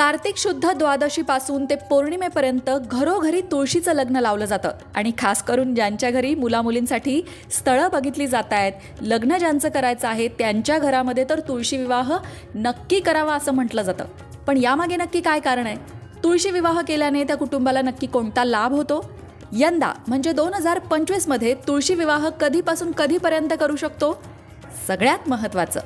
कार्तिक शुद्ध द्वादशीपासून ते पौर्णिमेपर्यंत घरोघरी तुळशीचं लग्न लावलं जातं. आणि खास करून ज्यांच्या घरी मुलामुलींसाठी स्थळं बघितली जात आहेत लग्न ज्यांचं करायचं आहे त्यांच्या घरामध्ये तर तुळशी विवाह नक्की करावा असं म्हटलं जातं. पण यामागे नक्की काय कारण आहे? तुळशी विवाह केल्याने त्या कुटुंबाला नक्की कोणता लाभ होतो? यंदा म्हणजे दोन हजार पंचवीसमध्ये तुळशी विवाह कधीपासून कधीपर्यंत करू शकतो? सगळ्यात महत्त्वाचं.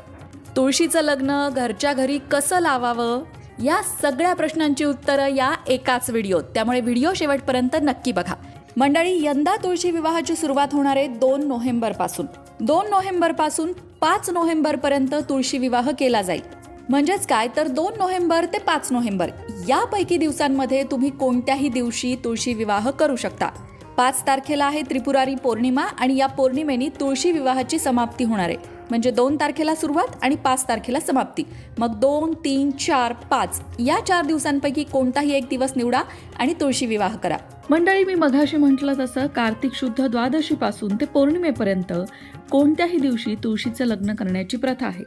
तुळशीचं लग्न घरच्या घरी कसं लावावं? या सगळ्या प्रश्नांची उत्तरं या एकाच व्हिडिओत. त्यामुळे व्हिडिओ शेवटपर्यंत नक्की बघा. मंडळी यंदा तुळशी विवाहाची सुरुवात होणार आहे दोन नोव्हेंबरपासून. दोन नोव्हेंबरपासून पाच नोव्हेंबरपर्यंत तुळशी विवाह केला जाईल. म्हणजेच काय? तर दोन नोव्हेंबर ते पाच नोव्हेंबर. यापैकी दिवसांमध्ये तुम्ही कोणत्याही दिवशी तुळशी विवाह करू शकता. पाच तारखेला आहे त्रिपुरारी पौर्णिमा आणि या पौर्णिमेनी तुळशी विवाहाची समाप्ती होणार आहे. म्हणजे दोन तारखेला सुरुवात आणि पाच तारखेला समाप्ती. मग दोन तीन चार पाच या चार दिवसांपैकी कोणताही एक दिवस निवडा आणि तुळशी विवाह करा. मंडळी मी मघाशी म्हटलं तसं कार्तिक शुद्ध द्वादशीपासून ते पौर्णिमेपर्यंत कोणत्याही दिवशी तुळशीचं लग्न करण्याची प्रथा आहे.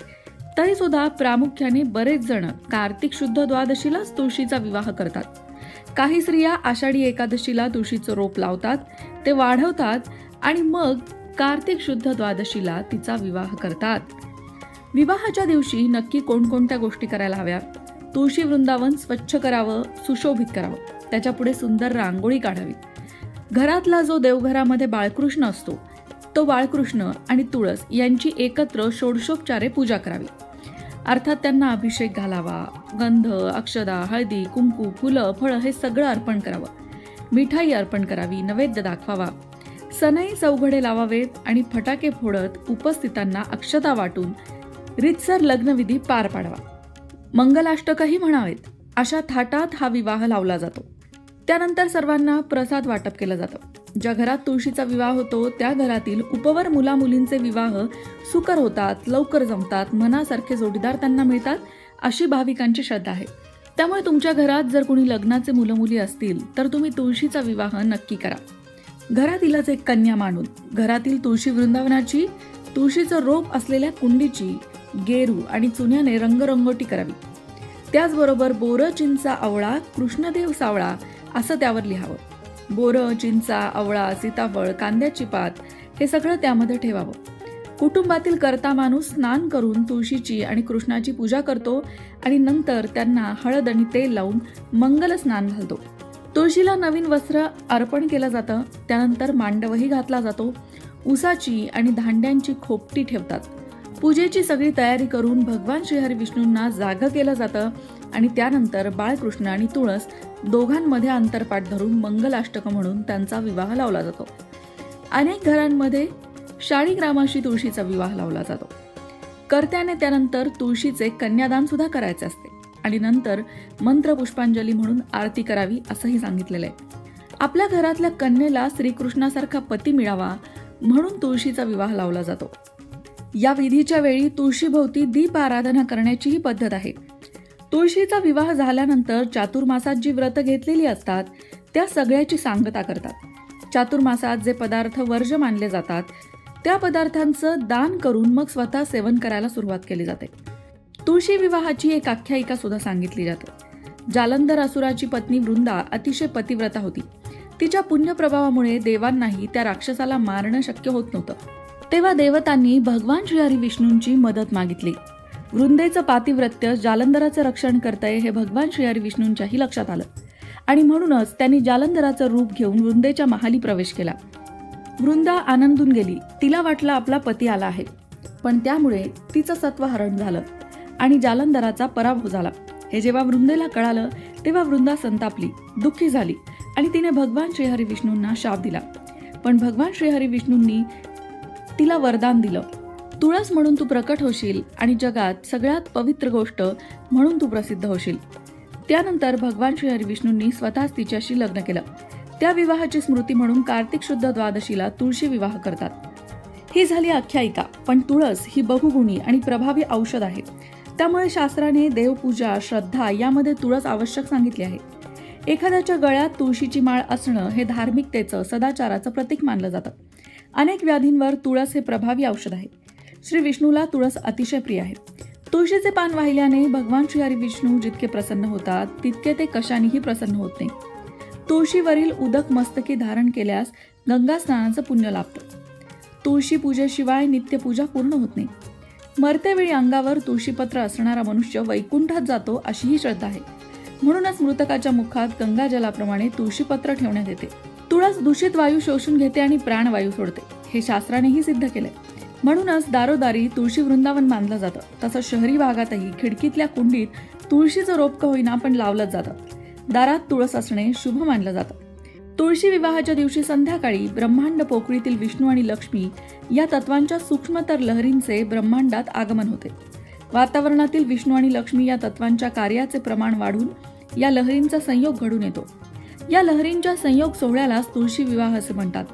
तरी सुद्धा प्रामुख्याने बरेच जण कार्तिक शुद्ध द्वादशीलाच तुळशीचा विवाह करतात. काही स्त्रिया आषाढी एकादशीला तुळशीचं रोप लावतात ते वाढवतात आणि मग कार्तिक शुद्ध द्वादशीला तिचा विवाह करतात. विवाहाच्या दिवशी नक्की कोणकोणत्या गोष्टी करायला हव्या? तुळशी वृंदावन स्वच्छ करावं सुशोभित करावं त्याच्यापुढे सुंदर रांगोळी काढावी. घरातला जो देवघरामध्ये बाळकृष्ण असतो तो बाळकृष्ण आणि तुळस यांची एकत्र षोडशोपचारे पूजा करावी. अर्थात त्यांना अभिषेक घालावा गंध अक्षदा हळदी कुंकू फुलं फळं हे सगळं अर्पण करावं. मिठाई अर्पण करावी नैवेद्य दाखवावा. सनई चौघडे लावावेत आणि फटाके फोडत उपस्थितांना अक्षता वाटून रितसर लग्नविधी पार पाडावा. मंगलाष्टकही म्हणावेत अशा थाटात हा विवाह लावला जातो. त्यानंतर सर्वांना प्रसाद वाटप केलं जातं. ज्या घरात तुळशीचा विवाह होतो त्या घरातील उपवर मुला मुलींचे विवाह सुकर होतात लवकर जमतात मनासारखे जोडीदार त्यांना मिळतात अशी भाविकांची श्रद्धा आहे. त्यामुळे तुमच्या घरात जर कोणी लग्नाचे मुलं मुली असतील तर तुम्ही तुळशीचा विवाह नक्की करा. घरातीलच एक कन्या मानून घरातील तुळशी वृंदावनाची तुळशीचं रोप असलेल्या कुंडीची गेरू आणि चुन्याने रंगरंगोटी करावी. त्याचबरोबर बोरं चिंचा आवळा कृष्णदेव सावळा असं त्यावर लिहावं. बोरं चिंचा आवळा सीताफळ कांद्याची पात हे सगळं त्यामध्ये ठेवावं. कुटुंबातील कर्ता माणूस स्नान करून तुळशीची आणि कृष्णाची पूजा करतो आणि नंतर त्यांना हळद आणि तेल लावून मंगल स्नान घालतो. तुळशीला नवीन वस्त्र अर्पण केलं जातं त्यानंतर मांडवही घातला जातो उसाची आणि धांड्यांची खोपटी ठेवतात. पूजेची सगळी तयारी करून भगवान श्रीहरी विष्णूंना जागं केलं जातं आणि त्यानंतर बाळकृष्ण आणि तुळस दोघांमध्ये अंतरपाठ धरून मंगलाष्टक म्हणून त्यांचा विवाह लावला जातो. अनेक घरांमध्ये शाळीग्रामाशी तुळशीचा विवाह लावला जातो. कर्त्याने त्यानंतर तुळशीचे कन्यादान सुद्धा करायचे असते आणि नंतर मंत्र पुष्पांजली म्हणून आरती करावी असंही सांगितलेलं आहे. आपल्या घरातल्या कन्येला श्रीकृष्णासारखा पती मिळावा म्हणून तुळशीचा विवाह लावला जातो. या विधीच्या वेळी तुळशीभोवती दीप आराधना करण्याचीही पद्धत आहे. तुळशीचा विवाह झाल्यानंतर चातुर्मासात जी व्रत घेतलेली असतात त्या सगळ्याची सांगता करतात. चातुर्मासात जे पदार्थ वर्ज मानले जातात त्या पदार्थांचं दान करून मग स्वतः सेवन करायला सुरुवात केली जाते. तुळशी विवाहाची एक आख्यायिका सुद्धा सांगितली जाते. जालंधर असुराची पत्नी वृंदा अतिशय पतिव्रता होती. तिच्या पुण्यप्रभावामुळे देवांनाही त्या राक्षसाला मारणं शक्य होत नव्हतं. तेव्हा देवतांनी भगवान श्रीहरी विष्णूंची मदत मागितली. वृंदेचं पातिव्रत्य जालंधराचं रक्षण करतंय हे भगवान श्रीहरी विष्णूंच्याही लक्षात आलं. आणि म्हणूनच त्यांनी जालंधराचं रूप घेऊन वृंदेच्या महाली प्रवेश केला. वृंदा आनंदून गेली. तिला वाटलं आपला पती आला आहे. पण त्यामुळे तिचं सत्व हरण झालं आणि जालंधराचा पराभव झाला. हे जेव्हा वृंदेला कळालं तेव्हा वृंदा संतापली दुःखी झाली आणि तिने भगवान श्रीहरी विष्णूंना शाप दिला. पण भगवान श्रीहरी विष्णूंनी तिला वरदान दिलं. तुळस म्हणून तू प्रकट होशील आणि जगात सगळ्यात पवित्र गोष्ट म्हणून तू प्रसिद्ध होशील. त्यानंतर भगवान श्री हरिविष्णूंनी स्वतःच तिच्याशी लग्न केलं. त्या विवाहाची स्मृती म्हणून कार्तिक शुद्ध द्वादशीला तुळशी विवाह करतात. ही झाली आख्यायिका पण तुळस ही बहुगुणी आणि प्रभावी औषध आहे. त्यामुळे शास्त्राने देवपूजा श्रद्धा यामध्ये तुळस आवश्यक सांगितली आहे. एखाद्याच्या गळ्यात तुळशीची माळ असणं हे धार्मिकतेचं सदाचाराचं प्रतीक मानलं जातं. अनेक व्याधींवर तुळस हे प्रभावी औषध आहे. श्री विष्णूला तुळस अतिशय प्रिय आहे. तुळशीचे पान वाहिल्याने भगवान श्रीहरी विष्णू जितके प्रसन्न होतात तितके ते कशानेही प्रसन्न होत नाही. तुळशीवरील उदक मस्तकी धारण केल्यास गंगा स्नानाचं पुण्य लाभतं. तुळशी पूजेशिवाय नित्यपूजा पूर्ण होत नाही. मरतेवेळी अंगावर तुळशीपत्र असणारा मनुष्य वैकुंठात जातो अशी ही श्रद्धा आहे. म्हणूनच मृतकाच्या मुखात गंगाजलाप्रमाणे तुळशीपत्र ठेवण्यात येते. तुळस दूषित वायू शोषून घेते आणि प्राणवायू सोडते. हे शास्त्रानेही सिद्ध केलंय. म्हणूनच दारोदारी तुळशी वृंदावन बांधलं जातं. तसंच शहरी भागातही खिडकीतल्या कुंडीत तुळशीचं रोप का होईना पण लावलंच जातं. दारात तुळस असणे शुभ मानलं जातं. तुळशी विवाहाच्या दिवशी संध्याकाळी ब्रह्मांड पोकळीतील विष्णू आणि लक्ष्मी या तत्वांच्या सूक्ष्मतर लहरींचे ब्रह्मांडात आगमन होते. वातावरणातील विष्णू आणि लक्ष्मी या तत्वांच्या कार्याचे प्रमाण वाढून या लहरींचा संयोग घडून येतो. या लहरींच्या संयोग सोहळ्यालाच तुळशी विवाह असे म्हणतात.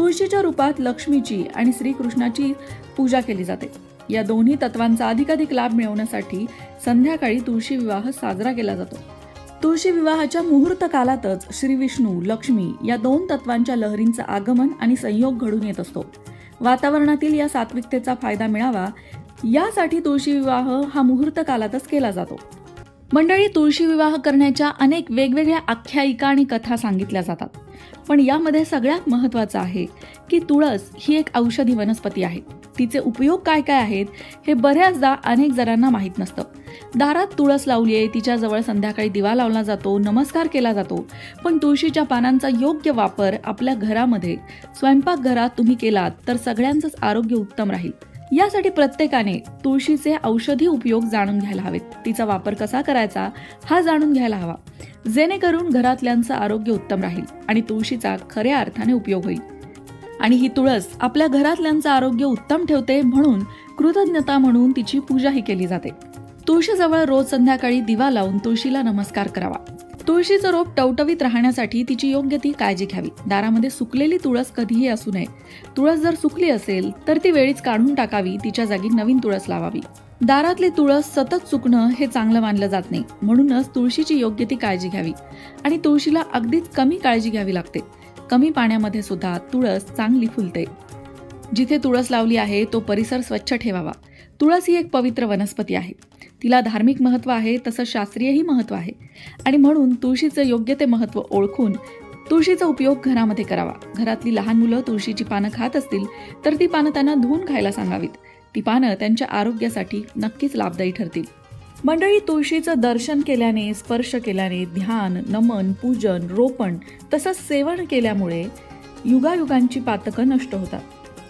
तुळशीच्या रूपात लक्ष्मीची आणि श्रीकृष्णाची पूजा केली जाते. या दोन्ही तत्वांचा अधिकाधिक लाभ मिळवण्यासाठी संध्याकाळी तुळशी विवाह साजरा केला जातो. तुळशी विवाहाच्या मुहूर्त कालातच श्री विष्णू लक्ष्मी या दोन तत्वांच्या लहरींचं आगमन आणि संयोग घडून येत असतो. वातावरणातील या सात्विकतेचा फायदा मिळावा यासाठी तुळशी विवाह हा मुहूर्त कालातच केला जातो. मंडळी तुळशी विवाह करण्याच्या अनेक वेगवेगळ्या आख्यायिका आणि कथा सांगितल्या जातात. पण यामध्ये सगळ्यात महत्त्वाचं आहे की तुळस ही एक औषधी वनस्पती आहे. तिचे उपयोग काय काय आहेत हे बऱ्याचदा अनेक जणांना माहीत नसतं. दारात तुळस लावली आहे तिच्याजवळ संध्याकाळी दिवा लावला जातो नमस्कार केला जातो पण तुळशीच्या पानांचा योग्य वापर आपल्या घरामध्ये स्वयंपाकघरात तुम्ही केलात तर सगळ्यांचंच आरोग्य उत्तम राहील. यासाठी प्रत्येकाने तुळशीचे औषधी उपयोग जाणून घ्यायला हवेत. तिचा वापर कसा करायचा हा जाणून घ्यायला हवा. जेणेकरून घरातल्यांचं आरोग्य उत्तम राहील आणि तुळशीचा खऱ्या अर्थाने उपयोग होईल. आणि ही तुळस आपल्या घरातल्यांचं आरोग्य उत्तम ठेवते म्हणून कृतज्ञता म्हणून तिची पूजाही केली जाते. तुळशीजवळ रोज संध्याकाळी दिवा लावून तुळशीला नमस्कार करावा. तुळशीचं रोप टवटवीत राहण्यासाठी तिची योग्य ती काळजी घ्यावी. दारामध्ये सुकलेली तुळस कधीही असू नये. तुळस जर सुकली असेल तर ती वेळीच काढून टाकावी. तिच्या जागी नवीन तुळस लावावी. दारातले तुळस सतत चुकणं हे चांगलं मानलं जात नाही. म्हणूनच तुळशीची योग्य ती काळजी घ्यावी. आणि तुळशीला अगदीच कमी काळजी घ्यावी लागते. कमी पाण्यामध्ये सुद्धा तुळस चांगली फुलते. जिथे तुळस लावली आहे तो परिसर स्वच्छ ठेवावा. तुळस ही एक पवित्र वनस्पती आहे. तिला धार्मिक महत्त्व आहे तसं शास्त्रीयही महत्त्व आहे. आणि म्हणून तुळशीचं योग्य ते महत्त्व ओळखून तुळशीचा उपयोग घरामध्ये करावा. घरातली लहान मुलं तुळशीची पानं खात असतील तर ती पानं त्यांना धुवून खायला सांगावीत. ती पानं त्यांच्या आरोग्यासाठी नक्कीच लाभदायी ठरतील. मंडळी तुळशीचं दर्शन केल्याने स्पर्श केल्याने ध्यान नमन पूजन रोपण तसंच सेवन केल्यामुळे युगायुगांची पातकं नष्ट होतात.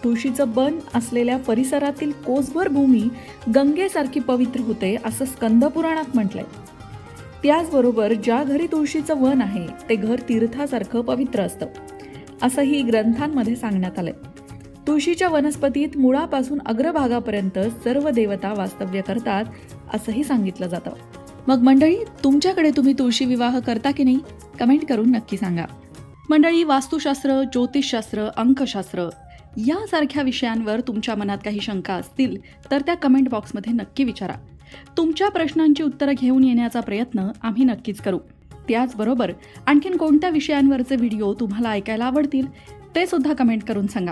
तुळशीचं बन असलेल्या परिसरातील कोसभर भूमी गंगेसारखी पवित्र होते असं स्कंदपुराणात म्हटलंय. त्याचबरोबर ज्या घरी तुळशीचं वन आहे ते घर तीर्थासारखं पवित्र असतं असंही ग्रंथांमध्ये सांगण्यात आलंय. तुळशीच्या वनस्पतीत मुळापासून अग्रभागापर्यंत सर्व देवता वास्तव्य करतात असंही सांगितलं जातं. मग मंडळी तुमच्याकडे तुम्ही तुळशी विवाह करता की नाही? कमेंट करून नक्की सांगा. मंडळी वास्तुशास्त्र ज्योतिषशास्त्र अंकशास्त्र यासारख्या विषयांवर तुमच्या मनात काही शंका असतील तर त्या कमेंट बॉक्समध्ये नक्की विचारा. तुमच्या प्रश्नांची उत्तरं घेऊन येण्याचा प्रयत्न आम्ही नक्कीच करू. त्याचबरोबर आणखीन कोणत्या विषयांवरचे व्हिडिओ तुम्हाला ऐकायला आवडतील ते सुद्धा कमेंट करून सांगा.